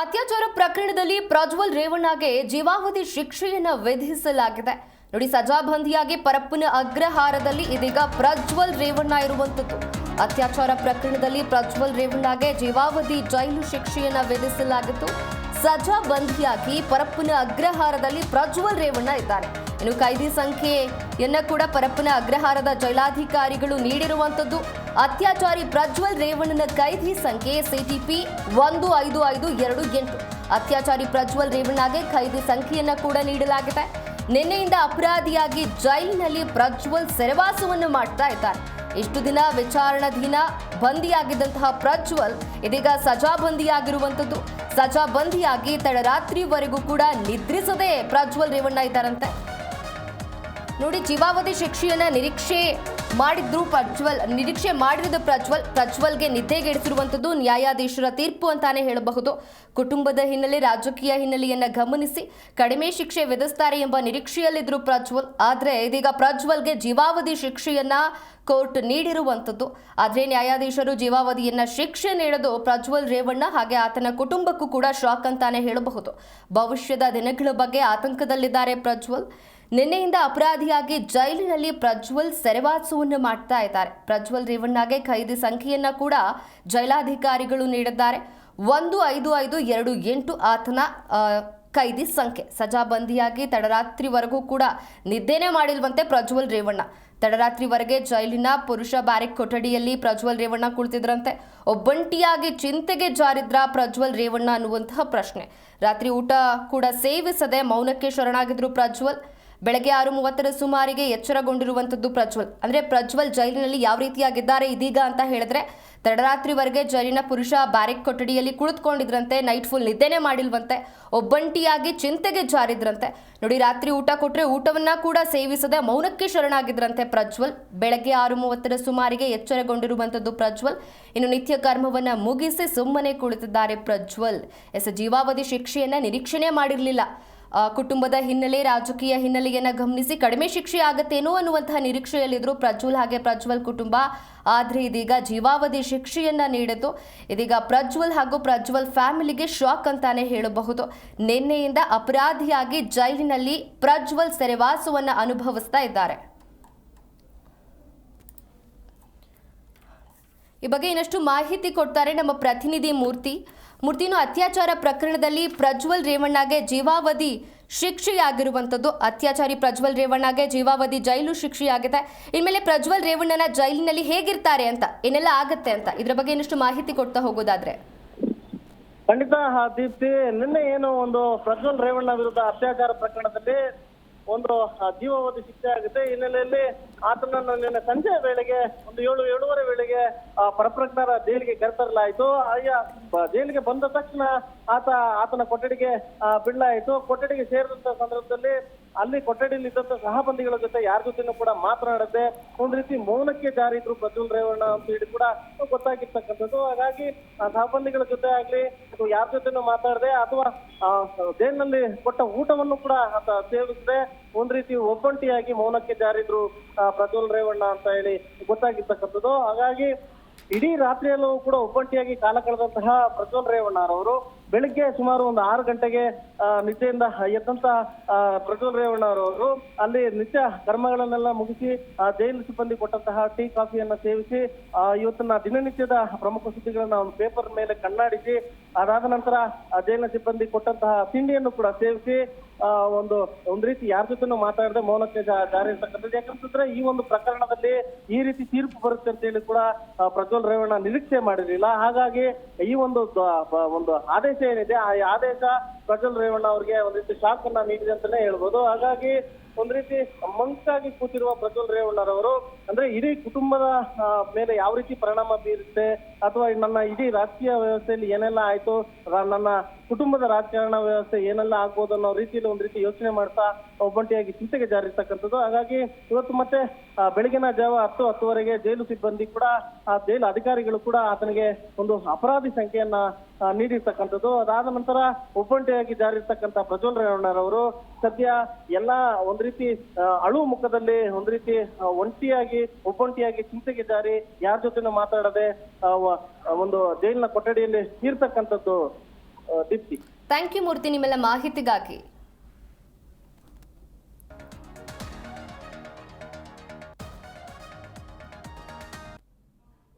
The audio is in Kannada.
ಅತ್ಯಾಚಾರ ಪ್ರಕರಣದಲ್ಲಿ ಪ್ರಜ್ವಲ್ ರೇವಣ್ಣಗೆ ಜೀವಾವಧಿ ಶಿಕ್ಷೆಯನ್ನು ವಿಧಿಸಲಾಗಿದೆ. ನೋಡಿ, ಸಜಾಬಂದಿಯಾಗಿ ಪರಪ್ಪನ ಅಗ್ರಹಾರದಲ್ಲಿ ಇದೀಗ ಪ್ರಜ್ವಲ್ ರೇವಣ್ಣ ಇರುವಂತದ್ದು ಅತ್ಯಾಚಾರ ಪ್ರಕರಣದಲ್ಲಿ ಪ್ರಜ್ವಲ್ ರೇವಣ್ಣಗೆ ಜೀವಾವಧಿ ಜೈಲು ಶಿಕ್ಷೆಯನ್ನ ವಿಧಿಸಲಾಗಿತ್ತು. ಸಜಾಬಂದಿಯಾಗಿ ಪರಪ್ಪನ ಅಗ್ರಹಾರದಲ್ಲಿ ಪ್ರಜ್ವಲ್ ರೇವಣ್ಣ ಇದ್ದಾರೆ. ಇನ್ನು ಕೈದಿ ಸಂಖ್ಯೆಯನ್ನ ಕೂಡ ಪರಪ್ಪನ ಅಗ್ರಹಾರದ ಜೈಲಾಧಿಕಾರಿಗಳು ನೀಡಿರುವಂತದ್ದು ಅತ್ಯಾಚಾರಿ ಪ್ರಜ್ವಲ್ ರೇವಣ್ಣನ ಕೈದಿ ಸಂಖ್ಯೆ ಸಿಟಿಪಿ ಒಂದು ಐದು ಐದು ಎರಡು ಎಂಟು. ಅತ್ಯಾಚಾರಿ ಪ್ರಜ್ವಲ್ ರೇವಣ್ಣಗೆ ಖೈದಿ ಸಂಖ್ಯೆಯನ್ನು ಕೂಡ ನೀಡಲಾಗಿದೆ. ನಿನ್ನೆಯಿಂದ ಅಪರಾಧಿಯಾಗಿ ಜೈಲಿನಲ್ಲಿ ಪ್ರಜ್ವಲ್ ಸೆರೆವಾಸವನ್ನು ಮಾಡ್ತಾ ಇದ್ದಾರೆ. ಇಷ್ಟು ದಿನ ವಿಚಾರಣಾಧೀನ ಬಂದಿಯಾಗಿದ್ದಂತಹ ಪ್ರಜ್ವಲ್ ಇದೀಗ ಸಜಾಬಂದಿಯಾಗಿರುವಂತದ್ದು ಸಜಾಬಂದಿಯಾಗಿ ತಡರಾತ್ರಿವರೆಗೂ ಕೂಡ ನಿದ್ರಿಸದೆ ಪ್ರಜ್ವಲ್ ರೇವಣ್ಣ ಇದ್ದಾರಂತೆ. ನೋಡಿ, ಜೀವಾವಧಿ ಶಿಕ್ಷೆಯನ್ನ ನಿರೀಕ್ಷೆ ಮಾಡಿದ್ರು ಪ್ರಜ್ವಲ್, ನಿರೀಕ್ಷೆ ಮಾಡಿರೋದು ಪ್ರಜ್ವಲ್, ಪ್ರಜ್ವಲ್ಗೆ ನಿದ್ದೆಗೆಡಿಸಿರುವಂಥದ್ದು ನ್ಯಾಯಾಧೀಶರ ತೀರ್ಪು ಅಂತಾನೆ ಹೇಳಬಹುದು. ಕುಟುಂಬದ ಹಿನ್ನೆಲೆ, ರಾಜಕೀಯ ಹಿನ್ನೆಲೆಯನ್ನ ಗಮನಿಸಿ ಕಡಿಮೆ ಶಿಕ್ಷೆ ವಿಧಿಸ್ತಾರೆ ಎಂಬ ನಿರೀಕ್ಷೆಯಲ್ಲಿದ್ರು ಪ್ರಜ್ವಲ್. ಆದರೆ, ಇದೀಗ ಪ್ರಜ್ವಲ್ಗೆ ಜೀವಾವಧಿ ಶಿಕ್ಷೆಯನ್ನ ಕೋರ್ಟ್ ನೀಡಿರುವಂಥದ್ದು. ಆದರೆ, ನ್ಯಾಯಾಧೀಶರು ಜೀವಾವಧಿಯನ್ನ ಶಿಕ್ಷೆ ನೀಡೋದು ಪ್ರಜ್ವಲ್ ರೇವಣ್ಣ ಹಾಗೆ ಆತನ ಕುಟುಂಬಕ್ಕೂ ಕೂಡ ಶಾಕ್ ಅಂತಾನೆ ಹೇಳಬಹುದು. ಭವಿಷ್ಯದ ದಿನಗಳ ಬಗ್ಗೆ ಆತಂಕದಲ್ಲಿದ್ದಾರೆ ಪ್ರಜ್ವಲ್. ನಿನ್ನೆಯಿಂದ ಅಪರಾಧಿಯಾಗಿ ಜೈಲಿನಲ್ಲಿ ಪ್ರಜ್ವಲ್ ಸೆರೆವಾಸವನ್ನು ಮಾಡ್ತಾ ಇದ್ದಾರೆ. ಪ್ರಜ್ವಲ್ ರೇವಣ್ಣಗೆ ಖೈದಿ ಸಂಖ್ಯೆಯನ್ನ ಕೂಡ ಜೈಲಾಧಿಕಾರಿಗಳು ನೀಡಿದ್ದಾರೆ. ಒಂದು ಐದು ಐದು ಎರಡು ಎಂಟು ಆತನ ಖೈದಿ ಸಂಖ್ಯೆ. ಸಜಾಬಂದಿಯಾಗಿ ತಡರಾತ್ರಿವರೆಗೂ ಕೂಡ ನಿದ್ದೆನೇ ಮಾಡಿಲ್ವಂತೆ ಪ್ರಜ್ವಲ್ ರೇವಣ್ಣ. ತಡರಾತ್ರಿವರೆಗೆ ಜೈಲಿನ ಪುರುಷ ಬ್ಯಾರಿಕ್ ಕೊಠಡಿಯಲ್ಲಿ ಪ್ರಜ್ವಲ್ ರೇವಣ್ಣ ಕುಳಿತಿದ್ರಂತೆ. ಒಬ್ಬಂಟಿಯಾಗಿ ಚಿಂತೆಗೆ ಜಾರಿದ್ರ ಪ್ರಜ್ವಲ್ ರೇವಣ್ಣ ಅನ್ನುವಂತಹ ಪ್ರಶ್ನೆ. ರಾತ್ರಿ ಊಟ ಕೂಡ ಸೇವಿಸದೆ ಮೌನಕ್ಕೆ ಶರಣಾಗಿದ್ರು ಪ್ರಜ್ವಲ್. ಬೆಳಗ್ಗೆ ಆರು ಮೂವತ್ತರ ಸುಮಾರಿಗೆ ಎಚ್ಚರಗೊಂಡಿರುವಂಥದ್ದು ಪ್ರಜ್ವಲ್. ಅಂದ್ರೆ ಪ್ರಜ್ವಲ್ ಜೈಲಿನಲ್ಲಿ ಯಾವ ರೀತಿಯಾಗಿದ್ದಾರೆ ಇದೀಗ ಅಂತ ಹೇಳಿದ್ರೆ, ತಡರಾತ್ರಿವರೆಗೆ ಜೈಲಿನ ಪುರುಷ ಬ್ಯಾರಿಕ್ ಕೊಠಡಿಯಲ್ಲಿ ಕುಳಿತುಕೊಂಡಿದ್ರಂತೆ, ನೈಟ್ ಫುಲ್ ನಿದ್ದೆನೇ ಮಾಡಿಲ್ವಂತೆ, ಒಬ್ಬಂಟಿಯಾಗಿ ಚಿಂತೆಗೆ ಜಾರಿದ್ರಂತೆ. ನೋಡಿ, ರಾತ್ರಿ ಊಟ ಕೊಟ್ಟರೆ ಊಟವನ್ನ ಕೂಡ ಸೇವಿಸದೆ ಮೌನಕ್ಕೆ ಶರಣಾಗಿದ್ರಂತೆ ಪ್ರಜ್ವಲ್. ಬೆಳಗ್ಗೆ ಆರು ಮೂವತ್ತರ ಸುಮಾರಿಗೆ ಎಚ್ಚರಗೊಂಡಿರುವಂಥದ್ದು ಪ್ರಜ್ವಲ್. ಇನ್ನು ನಿತ್ಯ ಕರ್ಮವನ್ನ ಮುಗಿಸಿ ಸುಮ್ಮನೆ ಕುಳಿತಿದ್ದಾರೆ ಪ್ರಜ್ವಲ್. ಎಸ್, ಜೀವಾವಧಿ ಶಿಕ್ಷೆಯನ್ನ ನಿರೀಕ್ಷಣೆ ಮಾಡಿರಲಿಲ್ಲ. ಕುಟುಂಬದ ಹಿನ್ನೆಲೆ, ರಾಜಕೀಯ ಹಿನ್ನೆಲೆಯನ್ನು ಗಮನಿಸಿ ಕಡಿಮೆ ಶಿಕ್ಷೆ ಆಗತ್ತೇನೋ ಅನ್ನುವಂತಹ ನಿರೀಕ್ಷೆಯಲ್ಲಿದ್ದರು ಪ್ರಜ್ವಲ್ ಹಾಗೆ ಪ್ರಜ್ವಲ್ ಕುಟುಂಬ. ಆದರೆ ಇದೀಗ ಜೀವಾವಧಿ ಶಿಕ್ಷೆಯನ್ನ ನೀಡಿತು ಇದೀಗ ಪ್ರಜ್ವಲ್ ಹಾಗೂ ಪ್ರಜ್ವಲ್ ಫ್ಯಾಮಿಲಿಗೆ ಶಾಕ್ ಅಂತಾನೆ ಹೇಳಬಹುದು. ನಿನ್ನೆಯಿಂದ ಅಪರಾಧಿಯಾಗಿ ಜೈಲಿನಲ್ಲಿ ಪ್ರಜ್ವಲ್ ಸೆರೆವಾಸವನ್ನು ಅನುಭವಿಸ್ತಾ ಇದ್ದಾರೆ. ಈ ಬಗ್ಗೆ ಇನ್ನಷ್ಟು ಮಾಹಿತಿ ಕೊಡ್ತಾರೆ ನಮ್ಮ ಪ್ರತಿನಿಧಿ ಮೂರ್ತಿ. ಮೂರ್ತಿನು ಅತ್ಯಾಚಾರ ಪ್ರಕರಣದಲ್ಲಿ ಪ್ರಜ್ವಲ್ ರೇವಣ್ಣಗೆ ಜೀವಾವಧಿ ಶಿಕ್ಷೆಯಾಗಿರುವಂಥದ್ದು. ಅತ್ಯಾಚಾರಿ ಪ್ರಜ್ವಲ್ ರೇವಣ್ಣಗೆ ಜೀವಾವಧಿ ಜೈಲು ಶಿಕ್ಷೆಯಾಗಿದೆ. ಇನ್ಮೇಲೆ ಪ್ರಜ್ವಲ್ ರೇವಣ್ಣನ ಜೈಲಿನಲ್ಲಿ ಹೇಗಿರ್ತಾರೆ ಅಂತ, ಏನೆಲ್ಲ ಆಗುತ್ತೆ ಅಂತ ಇದ್ರ ಬಗ್ಗೆ ಇನ್ನಷ್ಟು ಮಾಹಿತಿ ಕೊಡ್ತಾ ಹೋಗೋದಾದ್ರೆ. ಖಂಡಿತ ದೀಪ್ತಿ, ನಿನ್ನೆ ಏನು ಒಂದು ಪ್ರಜ್ವಲ್ ರೇವಣ್ಣ ವಿರುದ್ಧ ಅತ್ಯಾಚಾರ ಪ್ರಕರಣದಲ್ಲಿ ಒಂದು ಜೀವಾವಧಿ ಶಿಕ್ಷೆ ಆಗುತ್ತೆ. ಹಿನ್ನೆಲೆಯಲ್ಲಿ ಆತನನ್ನು ನಿನ್ನೆ ಸಂಜೆ ವೇಳೆಗೆ, ಒಂದು ಏಳು, ಏಳುವರೆ ವೇಳೆಗೆ ಪರಪ್ರಜ್ಞರ ಜೈಲಿಗೆ ಕರೆತರಲಾಯಿತು. ಆಯಾ ಜೈಲಿಗೆ ಬಂದ ತಕ್ಷಣ ಆತ, ಆತನ ಕೊಠಡಿಗೆ ಬಿಡಲಾಯಿತು ಕೊಠಡಿಗೆ ಸೇರಿದಂತ ಸಂದರ್ಭದಲ್ಲಿ ಅಲ್ಲಿ ಕೊಠಡಿಯಲ್ಲಿ ಇದ್ದಂತ ಸಹಬಂದಿಗಳ ಜೊತೆ ಯಾರ ಜೊತೆನೂ ಕೂಡ ಮಾತನಾಡದೆ, ಒಂದ್ ರೀತಿ ಮೌನಕ್ಕೆ ಜಾರಿದ್ರು ಪ್ರಜ್ವಲ್ ರೇವಣ್ಣ ಅಂತ ಹೇಳಿ ಕೂಡ ಗೊತ್ತಾಗಿರ್ತಕ್ಕಂಥದ್ದು. ಹಾಗಾಗಿ, ಆ, ಸಹಬಂದಿಗಳ ಜೊತೆ ಆಗ್ಲಿ ಯಾರ ಜೊತೆನೂ ಮಾತಾಡದೆ, ಅಥವಾ ಜೈಲಿನಲ್ಲಿ ಕೊಟ್ಟ ಊಟವನ್ನು ಕೂಡ ಆತ ಸೇವಿಸದೆ, ಒಂದ್ ರೀತಿ ಒಬ್ಬಂಟಿಯಾಗಿ ಮೌನಕ್ಕೆ ಜಾರಿದ್ರು ಪ್ರಜ್ವಲ್ ರೇವಣ್ಣ ಅಂತ ಹೇಳಿ ಗೊತ್ತಾಗಿರ್ತಕ್ಕಂಥದ್ದು. ಹಾಗಾಗಿ ಇಡೀ ರಾತ್ರಿಯಲ್ಲೂ ಕೂಡ ಒಬ್ಬಂಟಿಯಾಗಿ ಕಾಲ ಕಳೆದಂತಹ ಪ್ರಜ್ವಲ್ ರೇವಣ್ಣರವರು ಬೆಳಿಗ್ಗೆ ಸುಮಾರು ಒಂದು ಆರು ಗಂಟೆಗೆ ನಿದ್ದೆಯಿಂದ ಎದ್ದಂತ ಪ್ರಜ್ವಲ್ ರೇವಣ್ಣ ಅವರು ಅಲ್ಲಿ ನಿತ್ಯ ಕರ್ಮಗಳನ್ನೆಲ್ಲ ಮುಗಿಸಿ ಜೈಲು ಸಿಬ್ಬಂದಿ ಕೊಟ್ಟಂತಹ ಟೀ, ಕಾಫಿಯನ್ನ ಸೇವಿಸಿ ಇವತ್ತಿನ ದಿನನಿತ್ಯದ ಪ್ರಮುಖ ಸುದ್ದಿಗಳನ್ನ ಒಂದು ಪೇಪರ್ ಮೇಲೆ ಕಣ್ಣಾಡಿಸಿ, ಅದಾದ ನಂತರ ಜೈಲಿನ ಸಿಬ್ಬಂದಿ ಕೊಟ್ಟಂತಹ ತಿಂಡಿಯನ್ನು ಕೂಡ ಸೇವಿಸಿ ಒಂದು, ಒಂದ್ ರೀತಿ ಯಾರ ಜೊತೆನೂ ಮಾತಾಡದೆ ಮೌನಕ್ಕೆ ಜಾರಿ ಇರ್ತಕ್ಕಂಥದ್ದು ಯಾಕಂತಂದ್ರೆ ಈ ಒಂದು ಪ್ರಕರಣದಲ್ಲಿ ಈ ರೀತಿ ತೀರ್ಪು ಬರುತ್ತೆ ಅಂತ ಹೇಳಿ ಕೂಡ ಪ್ರಜ್ವಲ್ ರೇವಣ್ಣ ನಿರೀಕ್ಷೆ ಮಾಡಿರಲಿಲ್ಲ. ಹಾಗಾಗಿ ಈ ಒಂದು ಒಂದು ಆದೇಶ ಏನಿದೆ ಆ ಆದೇಶ ಪ್ರಜ್ವಲ್ ರೇವಣ್ಣ ಅವರಿಗೆ ಒಂದಿಷ್ಟು ಶಾಕ್ ಅನ್ನ ನೀಡಿದೆ ಅಂತಾನೆ ಹೇಳ್ಬೋದು. ಹಾಗಾಗಿ ಒಂದ್ ರೀತಿ ಮಂಕಾಗಿ ಕೂತಿರುವ ಪ್ರಜ್ವಲ್ ರೇವಣ್ಣರವರು ಅಂದ್ರೆ ಇಡೀ ಕುಟುಂಬದ ಮೇಲೆ ಯಾವ ರೀತಿ ಪರಿಣಾಮ ಬೀರುತ್ತೆ, ಅಥವಾ ನನ್ನ ಇಡೀ ರಾಜಕೀಯ ವ್ಯವಸ್ಥೆಯಲ್ಲಿ ಏನೆಲ್ಲ ಆಯ್ತು ನನ್ನ ಕುಟುಂಬದ ರಾಜಕಾರಣ ವ್ಯವಸ್ಥೆ ಏನೆಲ್ಲ ಆಗ್ಬೋದು ಅನ್ನೋ ರೀತಿಯಲ್ಲಿ ಒಂದ್ ರೀತಿ ಯೋಚನೆ ಮಾಡ್ತಾ ಒಬ್ಬಂಟಿಯಾಗಿ ಚಿಂತೆಗೆ ಜಾರಿರ್ತಕ್ಕಂಥದ್ದು. ಹಾಗಾಗಿ ಇವತ್ತು ಮತ್ತೆ ಬೆಳಗಿನ ಜಾವ ಹತ್ತು ಹತ್ತುವರೆಗೆ ಜೈಲು ಸಿಬ್ಬಂದಿ ಕೂಡ, ಆ, ಜೈಲು ಅಧಿಕಾರಿಗಳು ಕೂಡ ಆತನಿಗೆ ಒಂದು ಅಪರಾಧಿ ಸಂಖ್ಯೆಯನ್ನ ನೀಡಿರ್ತಕ್ಕಂಥದ್ದು. ಅದಾದ ನಂತರ ಒಬ್ಬಂಟಿಯಾಗಿ ಜಾರಿರ್ತಕ್ಕಂಥ ಪ್ರಜ್ವಲ್ ರೇವಣ್ಣರವರು ಸದ್ಯ ಎಲ್ಲ ಒಂದ್ ರೀತಿ ಅಳು ಮುಖದಲ್ಲಿ ಒಂದ್ ರೀತಿ ಒಂಟಿಯಾಗಿ, ಒಬ್ಬೊಂಟಿಯಾಗಿ ಚಿಂತೆಗಿದ್ದಾರೆ. ಯಾರ ಜೊತೆನೂ ಮಾತಾಡದೆ ಒಂದು ಜೈಲಿನ ಕೊಠಡಿಯಲ್ಲಿ ಇರ್ತಕ್ಕಂಥದ್ದು ದೀಪ್ತಿ. ಥ್ಯಾಂಕ್ ಯು ಮೂರ್ತಿ, ನಿಮ್ಮೆಲ್ಲ ಮಾಹಿತಿಗಾಗಿ.